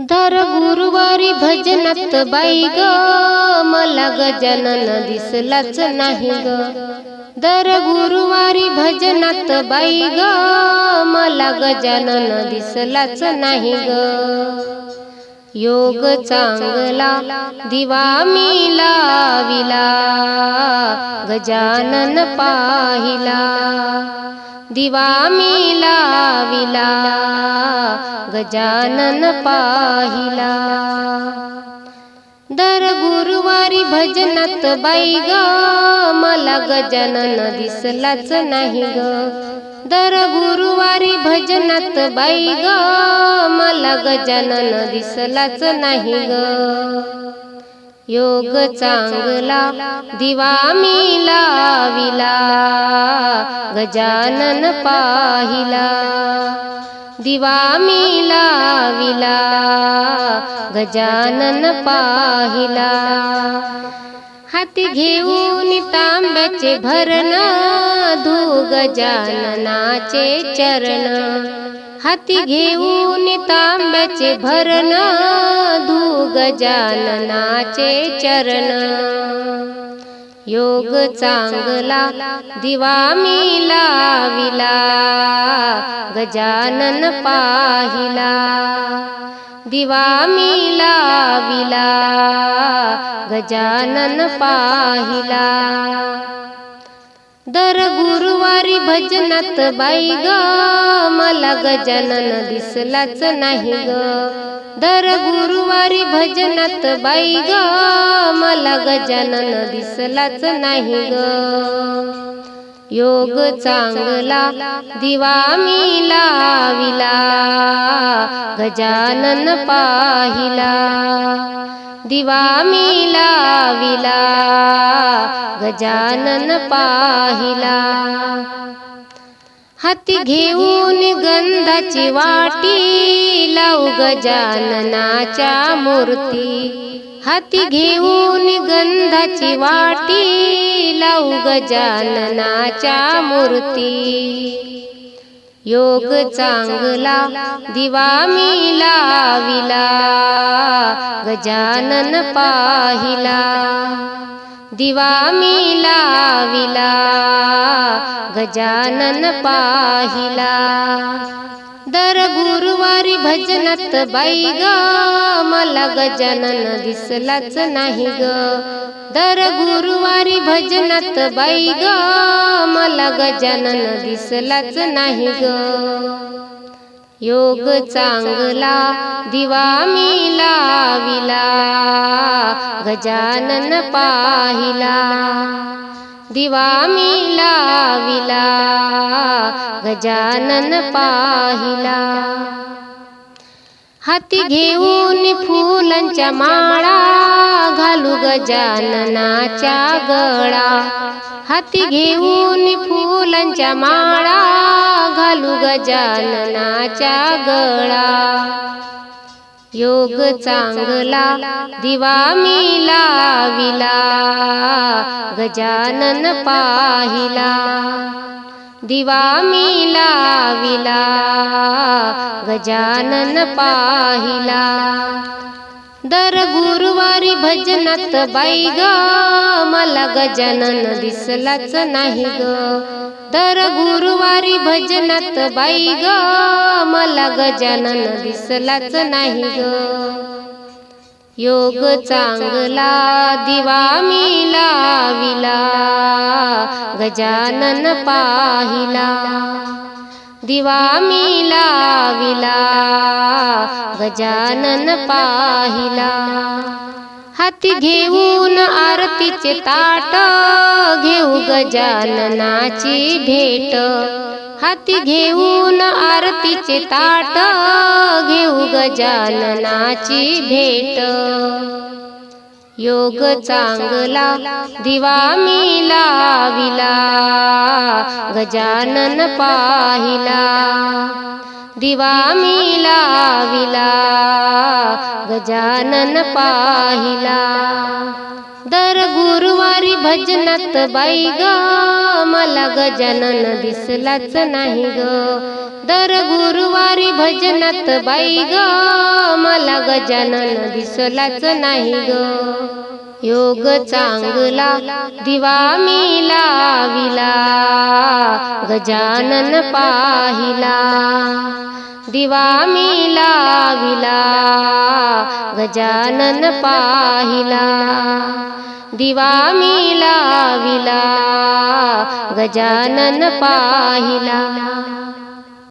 दर गुरुवारी भजनात बाई ग. मला गजानन दिसलाच नाही ग. दर गुरुवारी भजनात बाई ग. मला गजानन दिसलाच नाही ग. योग चांगला दिवा मी लाविला. गजानन पाहिला. दिवा मी लाविला गजानन पाहिला. दर गुरुवारी भजनात बाई ग मला गजानन दिसलाच नाही ग. दर गुरुवारी भजनात बाई ग मला गजानन दिसलाच नाही ग. योग चांगला दिवा मी लाविला गजानन पाहिला. दिवा मी लाविला गजानन पाहिला. हाती घेऊन तांब्याचे भरण धू गजाननाचे चरण. हाती घेऊन तांब्याचे भरण धू गजाननाचे चरण. योग चांगला दिवा मी लाविला गजानन पाहिला. दिवा मी लाविला गजानन पाहिला. दर गुरुवारी भजनात बाई ग गजानन दिसलाच नाही ग. दर गुरुवारी भजनात बाई ग. मला गजानन दिसलाच नाही ग. योग चांगला दिवा मी लाविला. गजानन पाहिला. दिवा मी लाविला. गजानन पाहिला. हाती घेऊन गंधाची वाटी लावू गजाननाच्या मूर्ती. हाती घेऊन गंधाची वाटी लावू गजाननाच्या मूर्ती. योग चांगला दिवा मी लाविला गजानन पाहिला. दिवा मी लाविला गजानन पाहिला. दर गुरुवारी भजनात बाई ग मला गजानन दिसलाच नाही ग. दर गुरुवारी भजनात बाई ग मला गजानन दिसलाच नाही ग. योग चांगला दिवा मी लाविला गजानन पाहिला. दिवा मी लाविला गजानन पाहिला. हाती घेऊन फुलांच्या माळा घालू गजाननाच्या गळा. हाती घेऊन फुलांच्या माळा घालू गजाननाच्या गळा. योग चांगला दिवा मी लाविला गजानन पाहिला. दिवा मी लाविला गजानन पाहिला. दर गुरुवारी भजनात बाई ग मला गजानन दिसलाच नाही ग. दर गुरुवारी भजनात बाई ग मला गजानन दिसलाच नाही ग. योग चांगला दिवा मी लाविला गजानन पाहिला. दिवा मी लाविला गजानन पाहिला. हाती घेऊन आरतीचे ताट घेऊ गजाननाची भेट. हाती घेऊन आरतीचे ताट घेऊ गजाननाची भेट. योग चांगला दिवा मी लाविला गजानन पाहिला. दिवा मी लाविला गजानन पाहिला. दर गुरुवारी भजनात बाई ग मला गजानन दिसलाच नाही ग. दर गुरुवारी भजनात बाई ग मला गजानन दिसलाच नाही ग. योग चांगला दिवा मी लाविला गजानन पाहिला. दिवा मी लाविला गजानन पाहिला. दिवा मी लाविला गजानन पाहिला.